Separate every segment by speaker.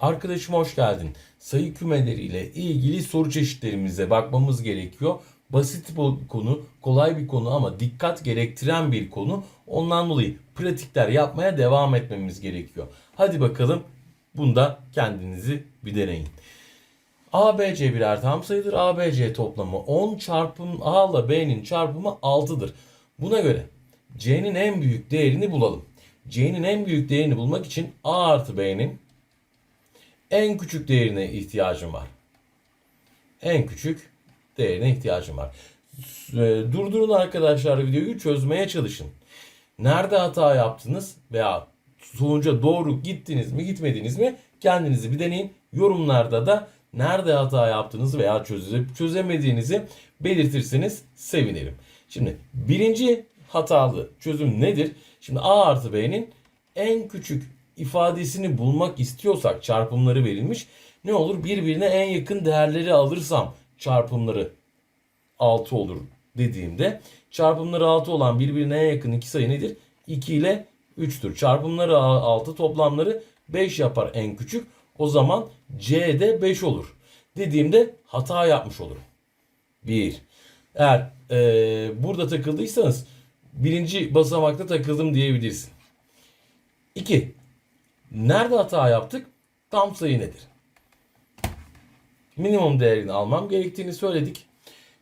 Speaker 1: Arkadaşım hoş geldin. Sayı kümeleriyle ilgili soru çeşitlerimize bakmamız gerekiyor. Basit bir konu, kolay bir konu ama dikkat gerektiren bir konu. Ondan dolayı pratikler yapmaya devam etmemiz gerekiyor. Hadi bakalım bunda kendinizi bir deneyin. ABC birer tam sayıdır. ABC toplamı 10 çarpım A ile B'nin çarpımı 6'dır. Buna göre C'nin en büyük değerini bulalım. C'nin en büyük değerini bulmak için A artı B'nin en küçük değerine ihtiyacım var. En küçük değerine ihtiyacım var. E, Durdurun arkadaşlar videoyu çözmeye çalışın. Nerede hata yaptınız veya sonuca doğru gittiniz mi gitmediniz mi kendinizi bir deneyin. Yorumlarda da nerede hata yaptığınızı veya çözüp çözemediğinizi belirtirseniz sevinirim. Şimdi birinci hatalı çözüm nedir? Şimdi A artı B'nin en küçük ifadesini bulmak istiyorsak çarpımları verilmiş. Ne olur birbirine en yakın değerleri alırsam çarpımları 6 olur dediğimde çarpımları 6 olan birbirine en yakın iki sayı nedir? 2 ile 3'tür. Çarpımları 6 toplamları 5 yapar en küçük. O zaman C de 5 olur. Dediğimde hata yapmış olurum. 1. Eğer e, burada takıldıysanız birinci basamakta takıldım diyebilirsin. 2. Nerede hata yaptık? Tam sayı nedir? Minimum değerini almam gerektiğini söyledik.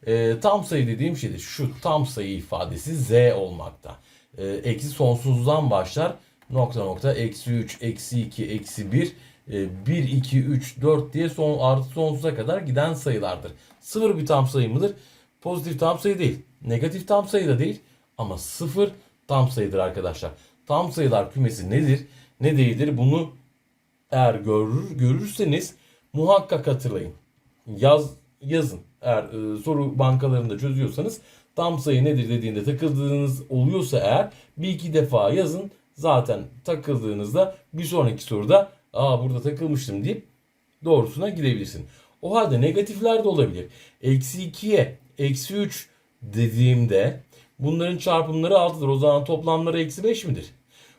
Speaker 1: E, tam sayı dediğim şeydir. Şu tam sayı ifadesi z olmakta. E, eksi sonsuzdan başlar. Nokta nokta eksi 3, eksi 2, eksi 1, e, 1, 2, 3, 4 diye son, artı sonsuza kadar giden sayılardır. Sıfır bir tam sayı mıdır? Pozitif tam sayı değil. Negatif tam sayı da değil. Ama sıfır tam sayıdır arkadaşlar. Tam sayılar kümesi nedir? Ne değildir? Bunu eğer görür, görürseniz muhakkak hatırlayın. Yaz yazın. Eğer e, soru bankalarında çözüyorsanız tam sayı nedir dediğinde takıldığınız oluyorsa eğer bir iki defa yazın. Zaten takıldığınızda bir sonraki soruda aa burada takılmıştım deyip doğrusuna gidebilirsin. O halde negatifler de olabilir. Eksi 2'ye eksi 3 dediğimde bunların çarpımları 6'dır. O zaman toplamları eksi 5 midir?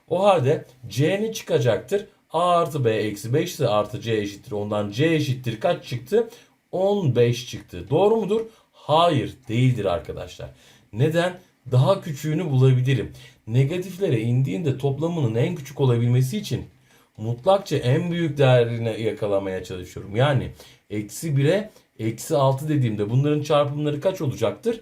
Speaker 1: O halde C ne çıkacaktır? A artı B eksi 5 ise artı C eşittir. Ondan C eşittir kaç çıktı? 15 çıktı. Doğru mudur? Hayır değildir arkadaşlar. Neden? Daha küçüğünü bulabilirim. Negatiflere indiğinde toplamının en küçük olabilmesi için mutlakça en büyük değerini yakalamaya çalışıyorum. Yani eksi 1'e eksi 6 dediğimde bunların çarpımları kaç olacaktır?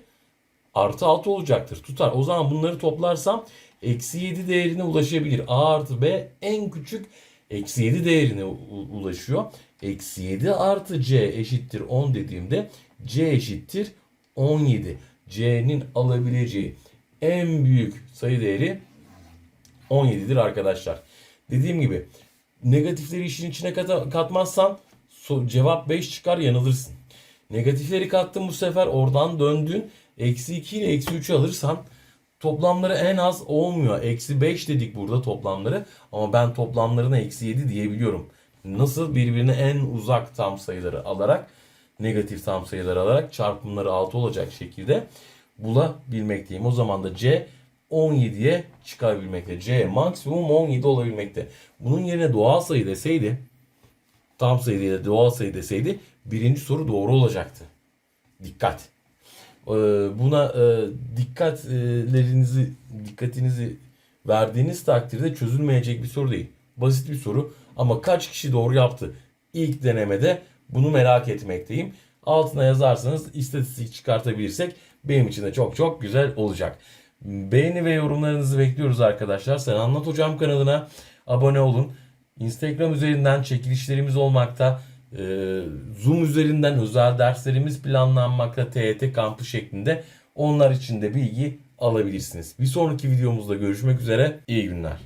Speaker 1: Artı 6 olacaktır. Tutar. O zaman bunları toplarsam eksi 7 değerine ulaşabilir. A artı B en küçük eksi 7 değerine ulaşıyor. Eksi 7 artı C eşittir 10 dediğimde C eşittir 17. C'nin alabileceği en büyük sayı değeri 17'dir arkadaşlar. Dediğim gibi negatifleri işin içine kata- katmazsan so- cevap 5 çıkar yanılırsın. Negatifleri kattın bu sefer oradan döndün. Eksi 2 ile eksi 3'ü alırsan toplamları en az olmuyor. Eksi 5 dedik burada toplamları. Ama ben toplamlarına eksi 7 diyebiliyorum. Nasıl birbirine en uzak tam sayıları alarak negatif tam sayıları alarak çarpımları 6 olacak şekilde bulabilmekteyim. O zaman da C 17'ye çıkabilmekte. C maksimum 17 olabilmekte. Bunun yerine doğal sayı deseydi tam sayı değil de doğal sayı deseydi birinci soru doğru olacaktı. Dikkat. Ee, Buna e, dikkatlerinizi dikkatinizi verdiğiniz takdirde çözülmeyecek bir soru değil. Basit bir soru ama kaç kişi doğru yaptı ilk denemede bunu merak etmekteyim. Altına yazarsanız istatistik çıkartabilirsek benim için de çok çok güzel olacak. Beğeni ve yorumlarınızı bekliyoruz arkadaşlar. Sen Anlat Hocam kanalına abone olun. Instagram üzerinden çekilişlerimiz olmakta. Ee, Zoom üzerinden özel derslerimiz planlanmakta TYT kampı şeklinde. Onlar için de bilgi alabilirsiniz. Bir sonraki videomuzda görüşmek üzere. İyi günler.